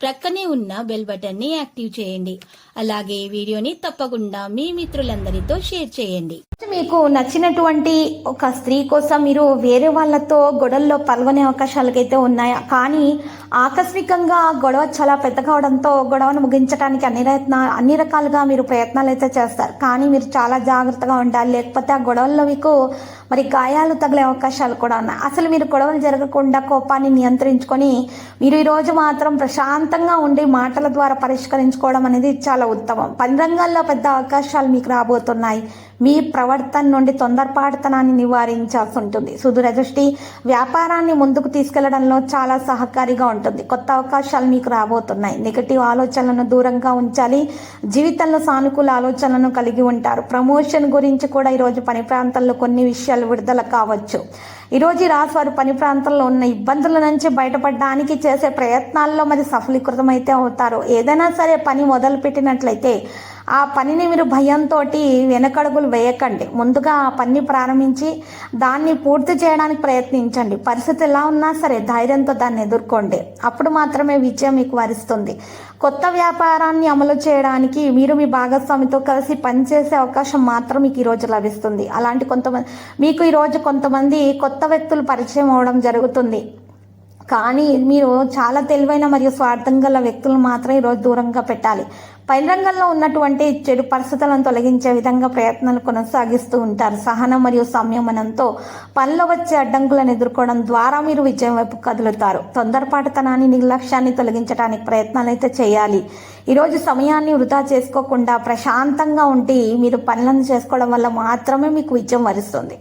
ప్రక్కనే ఉన్న బెల్ బటన్ని యాక్టివ్ చేయండి. అలాగే వీడియోని తప్పకుండా మీ మిత్రులందరితో షేర్ చేయండి. మీకు నచ్చినటువంటి ఒక స్త్రీ కోసం మీరు వేరే వాళ్ళతో గొడవల్లో పాల్గొనే అవకాశాలకైతే ఉన్నాయా? కానీ ఆకస్మికంగా గొడవ చాలా పెద్ద కావడంతో గొడవను ముగించడానికి అన్ని ప్రయత్న అన్ని రకాలుగా మీరు ప్రయత్నాలు అయితే చేస్తారు. కానీ మీరు చాలా జాగ్రత్తగా ఉండాలి. లేకపోతే ఆ గొడవల్లో మీకు మరి గాయాలు తగిలే అవకాశాలు కూడా ఉన్నాయి. అసలు మీరు గొడవలు జరగకుండా కోపాన్ని నియంత్రించుకొని మీరు ఈరోజు మాత్రం ప్రశాంతంగా ఉండి మాటల ద్వారా పరిష్కరించుకోవడం అనేది చాలా ఉత్తమం. పని రంగాల్లో పెద్ద అవకాశాలు మీకు రాబోతున్నాయి. మీ ప్రవర్తన నుండి తొందరపాటుతనాన్ని నివారించాల్సి ఉంటుంది సుదూర దృష్టి వ్యాపారాన్ని ముందుకు తీసుకెళ్ళడంలో చాలా సహకారిగా ఉంటుంది. కొత్త అవకాశాలు మీకు రాబోతున్నాయి. నెగటివ్ ఆలోచనలను దూరంగా ఉంచాలి. జీవితంలో సానుకూల ఆలోచనలను కలిగి ఉంటారు. ప్రమోషన్ గురించి కూడా ఈరోజు పని ప్రాంతాల్లో కొన్ని విషయాలు విడుదల కావచ్చు. ఈరోజు ఈ రాశి వారు పని ప్రాంతంలో ఉన్న ఇబ్బందుల నుంచి బయటపడడానికి చేసే ప్రయత్నాల్లో మరి సఫలీకృతమైతే అవుతారు. ఏదైనా సరే పని మొదలు పెట్టినట్లయితే ఆ పనిని మీరు భయంతో వెనకడుగులు వేయకండి. ముందుగా ఆ పని ప్రారంభించి దాన్ని పూర్తి చేయడానికి ప్రయత్నించండి. పరిస్థితి ఎలా ఉన్నా సరే ధైర్యంతో దాన్ని ఎదుర్కోండి. అప్పుడు మాత్రమే విజయం మీకు వరిస్తుంది. కొత్త వ్యాపారాన్ని అమలు చేయడానికి మీరు మీ భాగస్వామితో కలిసి పనిచేసే అవకాశం మాత్రం మీకు ఈరోజు లభిస్తుంది. అలాంటి కొంతమంది మీకు ఈరోజు కొంతమంది కొత్త వ్యక్తులు పరిచయం అవడం జరుగుతుంది. కానీ మీరు చాలా తెలివైన మరియు స్వార్థం గల వ్యక్తులను మాత్రం ఈరోజు దూరంగా పెట్టాలి. పైన రంగంలో ఉన్నటువంటి చెడు పరిస్థితులను తొలగించే విధంగా ప్రయత్నాలు కొనసాగిస్తూ ఉంటారు. సహనం మరియు సంయమనంతో పనిలో వచ్చే అడ్డంకులను ఎదుర్కోవడం ద్వారా మీరు విజయం వైపు కదులుతారు. తొందరపాటుతనాన్ని నిర్లక్ష్యాన్ని తొలగించడానికి ప్రయత్నాలు అయితే చేయాలి. ఈరోజు సమయాన్ని వృధా చేసుకోకుండా ప్రశాంతంగా ఉండి మీరు పనులను చేసుకోవడం వల్ల మాత్రమే మీకు విజయం వరిస్తుంది.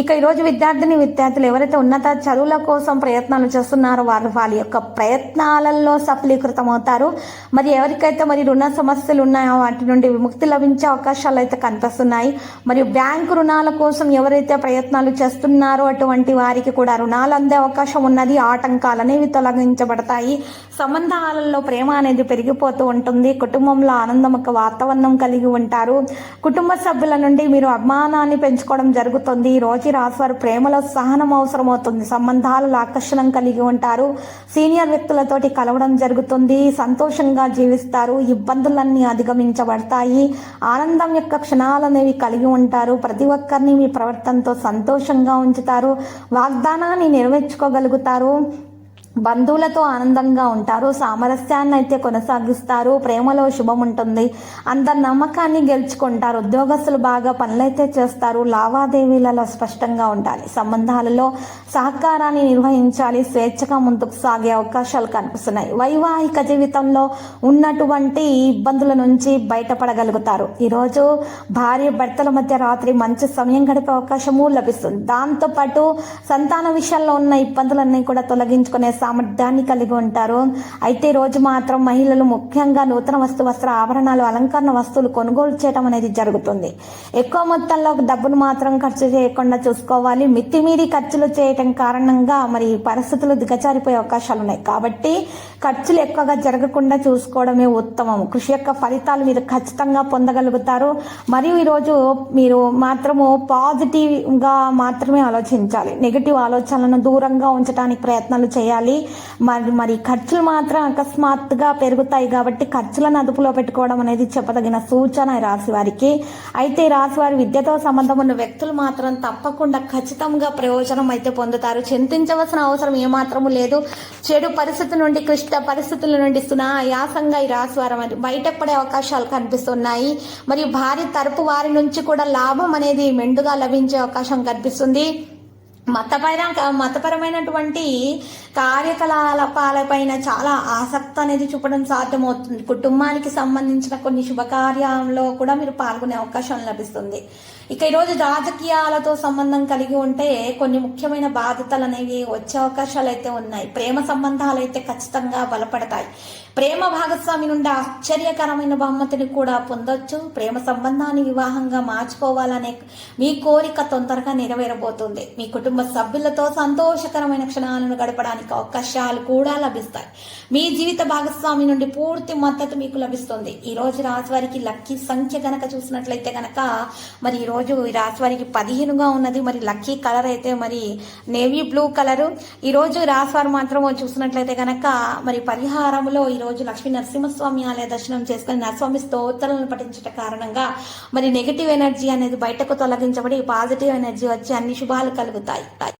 ఇక ఈరోజు విద్యార్థిని విద్యార్థులు ఎవరైతే ఉన్నత చదువుల కోసం ప్రయత్నాలు చేస్తున్నారో వారు వాళ్ళ యొక్క ప్రయత్నాలలో సఫలీకృతం అవుతారు మరి ఎవరికైతే మరి రుణ సమస్యలు ఉన్నాయో వాటి నుండి విముక్తి లభించే అవకాశాలు అయితే కనిపిస్తున్నాయి. మరియు బ్యాంకు రుణాల కోసం ఎవరైతే ప్రయత్నాలు చేస్తున్నారో అటువంటి వారికి కూడా రుణాలు అందే అవకాశం ఉన్నది. ఆటంకాలు అనేవి తొలగించబడతాయి. సంబంధాలలో ప్రేమ అనేది పెరిగిపోతూ ఉంటుంది. కుటుంబంలో ఆనందం ఒక వాతావరణం కలిగి ఉంటారు. కుటుంబ సభ్యుల నుండి మీరు అభిమానాన్ని పెంచుకోవడం జరుగుతుంది. రోజు ఈ రాశివారు ప్రేమలో సహనం అవసరమవుతుంది. సంబంధాలలో ఆకర్షణం కలిగి ఉంటారు సీనియర్ వ్యక్తులతోటి కలవడం జరుగుతుంది. సంతోషంగా జీవిస్తారు. ఇబ్బందులన్నీ అధిగమించబడతాయి. ఆనందం యొక్క క్షణాలు అనేవి కలిగి ఉంటారు. ప్రతి ఒక్కరిని మీ ప్రవర్తనతో సంతోషంగా ఉంచుతారు. వాగ్దానాన్ని నెరవేర్చుకోగలుగుతారు. బంధువులతో ఆనందంగా ఉంటారు సామరస్యాన్ని అయితే కొనసాగిస్తారు ప్రేమలో శుభం ఉంటుంది అందరి నమ్మకాన్ని గెలుచుకుంటారు ఉద్యోగస్తులు బాగా పనులైతే చేస్తారు లావాదేవీలలో స్పష్టంగా ఉండాలి సంబంధాలలో సహకారాన్ని నిర్వహించాలి స్వేచ్ఛగా ముందుకు సాగే అవకాశాలు కనిపిస్తున్నాయి. వైవాహిక జీవితంలో ఉన్నటువంటి ఇబ్బందుల నుంచి బయటపడగలుగుతారు. ఈరోజు భార్య భర్తల మధ్య రాత్రి మంచి సమయం గడిపే అవకాశము లభిస్తుంది. దాంతోపాటు సంతాన విషయాల్లో ఉన్న ఇబ్బందులన్నీ కూడా తొలగించుకునే సామర్థ్యాన్ని కలిగి ఉంటారు. అయితే రోజు మాత్రం మహిళలు ముఖ్యంగా నూతన వస్తు వస్త్ర ఆభరణాలు అలంకరణ వస్తువులు కొనుగోలు చేయడం అనేది జరుగుతుంది. ఎక్కువ మొత్తంలో డబ్బును మాత్రం ఖర్చు చేయకుండా చూసుకోవాలి. మితిమీరి ఖర్చులు చేయటం కారణంగా మరి పరిస్థితులు దిగజారిపోయే అవకాశాలు ఉన్నాయి. కాబట్టి ఖర్చులు ఎక్కువగా జరగకుండా చూసుకోవడమే ఉత్తమం. కృషి యొక్క ఫలితాలు మీరు ఖచ్చితంగా పొందగలుగుతారు. మరియు ఈరోజు మీరు మాత్రము పాజిటివ్గా మాత్రమే ఆలోచించాలి. నెగిటివ్ ఆలోచనలను దూరంగా ఉంచడానికి ప్రయత్నాలు చేయాలి. మరి మరి ఖర్చులు మాత్రం అకస్మాత్తుగా పెరుగుతాయి కాబట్టి ఖర్చులను అదుపులో పెట్టుకోవడం అనేది చెప్పదగిన సూచన ఈ రాశి వారికి. అయితే ఈ రాశి వారి విద్యతో సంబంధం ఉన్న వ్యక్తులు మాత్రం తప్పకుండా ఖచ్చితంగా ప్రయోజనం అయితే పొందుతారు. చింతించవలసిన అవసరం ఏమాత్రము లేదు. చెడు పరిస్థితి నుండి క్లిష్ట పరిస్థితుల నుండి సునాయాసంగా ఈ రాశి వారు మరి బయటపడే అవకాశాలు కనిపిస్తున్నాయి. మరియు భారీ తరపు వారి నుంచి కూడా లాభం అనేది మెండుగా లభించే అవకాశం కనిపిస్తుంది. మతపర మతపరమైనటువంటి కార్యకలాపాలపైన చాలా ఆసక్తి అనేది చూపడం సాధ్యమవుతుంది. కుటుంబానికి సంబంధించిన కొన్ని శుభకార్యాల్లో కూడా మీరు పాల్గొనే అవకాశం లభిస్తుంది. ఇక ఈరోజు రాజకీయాలతో సంబంధం కలిగి ఉంటే కొన్ని ముఖ్యమైన బాధ్యతలు అనేవి వచ్చే అవకాశాలు అయితే ఉన్నాయి. ప్రేమ సంబంధాలు అయితే ఖచ్చితంగా బలపడతాయి. ప్రేమ భాగస్వామి నుండి ఆశ్చర్యకరమైన బహుమతిని కూడా పొందొచ్చు. ప్రేమ సంబంధాన్ని వివాహంగా మార్చుకోవాలనే మీ కోరిక తొందరగా నెరవేరబోతుంది. మీ కుటుంబ కుటుంబ సభ్యులతో సంతోషకరమైన క్షణాలను గడపడానికి అవకాశాలు కూడా లభిస్తాయి. మీ జీవిత భాగస్వామి నుండి పూర్తి మద్దతు మీకు లభిస్తుంది. ఈ రోజు వారికి లక్కీ సంఖ్య గనక చూసినట్లయితే గనక మరి ఈ రోజు ఈ రాశి వారికి పదిహేనుగా ఉన్నది. మరి లక్కీ కలర్ అయితే మరి నేవీ బ్లూ కలరు. ఈరోజు రోజు మాత్రం చూసినట్లయితే గనక మరి పరిహారంలో ఈరోజు లక్ష్మీ నరసింహస్వామి ఆలయ దర్శనం చేసుకుని నరస్వామి స్తోత్రాలను పఠించట కారణంగా మరి నెగిటివ్ ఎనర్జీ అనేది బయటకు తొలగించబడి పాజిటివ్ ఎనర్జీ వచ్చి అన్ని శుభాలు కలుగుతాయి.